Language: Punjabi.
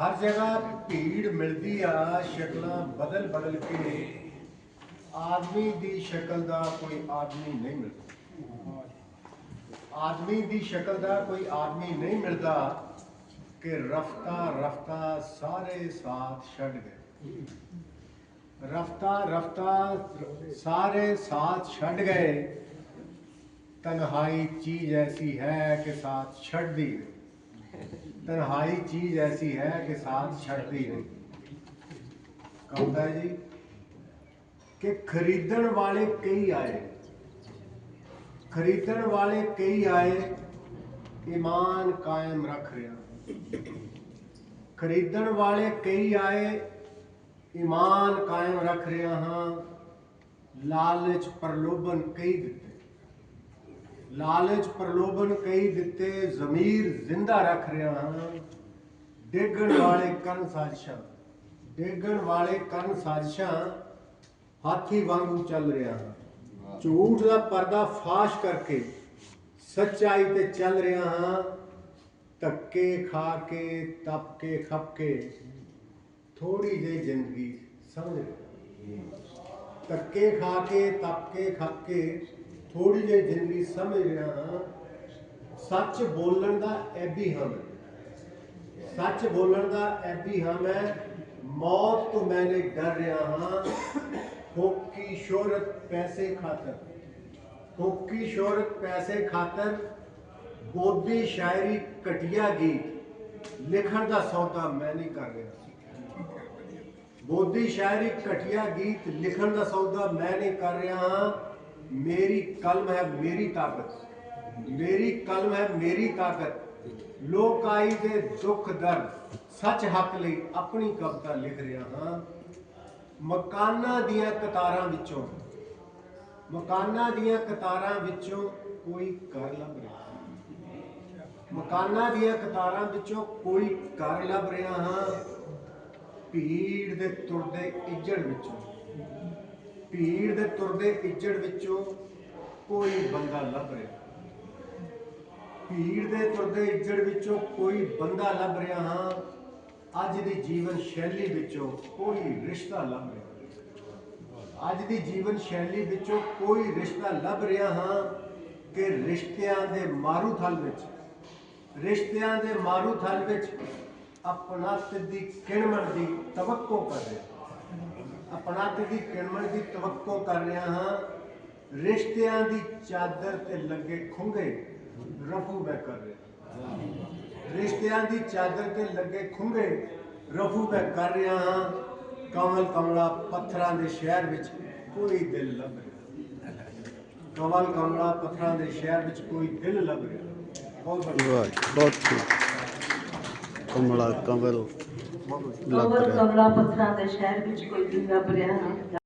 ਹਰ ਜਗ੍ਹਾ ਭੀੜ ਮਿਲਦੀ ਆ, ਸ਼ਕਲਾਂ ਬਦਲ ਬਦਲ ਕੇ। ਆਦਮੀ ਦੀ ਸ਼ਕਲ ਦਾ ਕੋਈ ਆਦਮੀ ਨਹੀਂ ਮਿਲਦਾ। ਆਦਮੀ ਦੀ ਸ਼ਕਲ ਦਾ ਕੋਈ ਆਦਮੀ ਨਹੀਂ ਮਿਲਦਾ ਕਿ ਰਫਤਾ ਰਫਤਾ ਸਾਰੇ ਸਾਥ ਛੱਡ ਗਏ। ਰਫਤਾ ਰਫਤਾ ਸਾਰੇ ਸਾਥ ਛੱਡ ਗਏ। ਤਨਹਾਈ ਚੀਜ਼ ਐਸੀ ਹੈ ਕਿ ਸਾਥ ਛੱਡਦੀ ਨਹੀਂ ਤਨਹਾਈ ਚੀਜ਼ ਐਸੀ ਹੈ ਕਿ ਸਾਥ ਛੱਡਦੀ ਨਹੀਂ ਕਹਦਾ ਜੀ ਕਿ ਖਰੀਦਣ ਵਾਲੇ ਕਈ ਆਏ ਖਰੀਦਣ ਵਾਲੇ ਕਈ ਆਏ ਈਮਾਨ ਕਾਇਮ ਰੱਖ ਰਿਹਾ ਖਰੀਦਣ ਵਾਲੇ ਕਈ ਆਏ ਈਮਾਨ ਕਾਇਮ ਰੱਖ ਰਿਹਾ ਹਾਂ ਲਾਲਚ ਪ੍ਰਲੋਭਨ ਕਈ ਦਿੱਤੇ ਲਾਲਚ ਪ੍ਰਲੋਭਨ ਕਈ ਦਿੱਤੇ, ਜ਼ਮੀਰ ਜ਼ਿੰਦਾ ਰੱਖ ਰਿਹਾ। ਹਾਂ ਡੇਗਣ ਵਾਲੇ ਕਰਨ ਸਾਜ਼ਿਸ਼ਾਂ, ਡੇਗਣ ਵਾਲੇ ਕਰਨ ਸਾਜ਼ਿਸ਼ਾਂ ਹਾਥੀ ਵਾਂਗੂ ਚੱਲ ਰਿਹਾ। ਹਾਂ ਝੂਠ ਦਾ ਪਰਦਾ ਫਾਸ਼ ਕਰਕੇ ਸੱਚਾਈ ਤੇ ਚੱਲ ਰਿਹਾ। ਹਾਂ ਧੱਕੇ ਖਾ ਕੇ, ਤਪ ਕੇ, ਖਪ ਕੇ ਥੋੜੀ ਜਿਹੀ ਜ਼ਿੰਦਗੀ ਸਮਝ ਰਿਹਾ। ਧੱਕੇ ਖਾ ਕੇ, ਤਪ ਕੇ, ਖਪ ਕੇ ਥੋੜੀ ਜਿਹੀ ਜ਼ਿੰਦਗੀ ਸਮਝ ਰਿਹਾ ਹਾਂ, ਸੱਚ ਬੋਲਣ ਦਾ ਐਬੀ ਹਮ ਹੈ। ਸੱਚ ਬੋਲਣ ਦਾ ਐਬੀ ਹਮ ਹੈ, ਮੌਤ ਤੋਂ ਮੈਨੇ ਡਰ ਰਿਹਾ ਹਾਂ ਹੋਕੀ ਸ਼ੋਹਰਤ ਪੈਸੇ ਖਾਤਰ। ਹੋਕੀ ਸ਼ੋਹਰਤ ਪੈਸੇ ਖਾਤਰ ਬੋਧੀ ਸ਼ਾਇਰੀ ਘਟੀਆ ਗੀਤ, ਲਿਖਣ ਦਾ ਸੌਦਾ ਮੈਂ ਨਹੀਂ ਕਰ ਰਿਹਾ ਬੋਧੀ ਸ਼ਾਇਰੀ ਘਟੀਆ ਗੀਤ, ਲਿਖਣ ਦਾ ਸੌਦਾ ਮੈਂ ਨਹੀਂ ਕਰ ਰਿਹਾ ਹਾਂ ਮੇਰੀ ਕਲਮ ਹੈ ਮੇਰੀ ਤਾਕਤ। ਮੇਰੀ ਕਲਮ ਹੈ ਮੇਰੀ ਤਾਕਤ। ਲੋਕਾਈ ਦੇ ਦੁੱਖ ਦਰਦ ਸੱਚ ਹੱਕ ਲਈ ਆਪਣੀ ਕਵਿਤਾ ਲਿਖ ਰਿਹਾ ਹਾਂ। ਮਕਾਨਾਂ ਦੀਆਂ ਕਤਾਰਾਂ ਵਿੱਚੋਂ, ਮਕਾਨਾਂ ਦੀਆਂ ਕਤਾਰਾਂ ਵਿੱਚੋਂ ਕੋਈ ਘਰ ਲੱਭ ਰਿਹਾ ਮਕਾਨਾਂ ਦੀਆਂ ਕਤਾਰਾਂ ਵਿੱਚੋਂ ਕੋਈ ਘਰ ਲੱਭ ਰਿਹਾ ਹਾਂ। ਭੀੜ ਦੇ ਤੁਰਦੇ ਇੱਜੜ ਵਿੱਚੋਂ। ਭੀੜ ਦੇ ਤੁਰਦੇ ਇੱਜੜ ਵਿੱਚੋਂ ਕੋਈ ਬੰਦਾ ਲੱਭ ਰਿਹਾ। ਭੀੜ ਦੇ ਤੁਰਦੇ ਇੱਜੜ ਵਿੱਚੋਂ ਕੋਈ ਬੰਦਾ ਲੱਭ ਰਿਹਾ ਹਾਂ। ਅੱਜ ਦੀ ਜੀਵਨ ਸ਼ੈਲੀ ਵਿੱਚੋਂ ਕੋਈ ਰਿਸ਼ਤਾ ਲੱਭ ਰਿਹਾ। ਅੱਜ ਦੀ ਜੀਵਨ ਸ਼ੈਲੀ ਵਿੱਚੋਂ ਕੋਈ ਰਿਸ਼ਤਾ ਲੱਭ ਰਿਹਾ ਹਾਂ ਕਿ ਰਿਸ਼ਤਿਆਂ ਦੇ ਮਾਰੂ ਥਲ ਵਿੱਚ, ਰਿਸ਼ਤਿਆਂ ਦੇ ਮਾਰੂ ਥਲ ਵਿੱਚ ਆਪਣਾ ਸਿੱਧੀ ਕਿਣਮਣ ਦੀ ਤਵੱਕੋ ਕਰ ਰਿਹਾ ਆਪਣਤ ਦੀ ਕਿਣਮਣ ਦੀ ਤਵੱਕੋ ਕਰ ਰਿਹਾ ਹਾਂ। ਰਿਸ਼ਤਿਆਂ ਦੀ ਚਾਦਰ ਤੇ ਲੱਗੇ ਖੁੰਗੇ ਰਫੂ ਮੈਂ ਕਰ ਰਿਹਾ ਰਿਸ਼ਤਿਆਂ ਦੀ ਚਾਦਰ ਤੇ ਲੱਗੇ ਖੁੰਗੇ ਰਫੂ ਮੈਂ ਕਰ ਰਿਹਾ ਹਾਂ। ਕਮਲ ਕਮਲਾ ਪੱਥਰਾਂ ਦੇ ਸ਼ਹਿਰ ਵਿੱਚ ਕੋਈ ਦਿਲ ਲੱਭ ਰਿਹਾ। ਕਮਲ ਕਮਲਾ ਪੱਥਰਾਂ ਦੇ ਸ਼ਹਿਰ ਵਿੱਚ ਕੋਈ ਦਿਲ ਲੱਭ ਰਿਹਾ। ਬਹੁਤ ਵਧੀਆ ਬਹੁਤ ਕਮਲਾ, ਕਮਲ। ਲੱਗ ਕਮਲ ਪੱਥਰਾਂ ਦੇ ਸ਼ਹਿਰ ਵਿੱਚ ਕੋਈ ਦਿਨ ਲੱਭ ਰਿਹਾ ਹੈ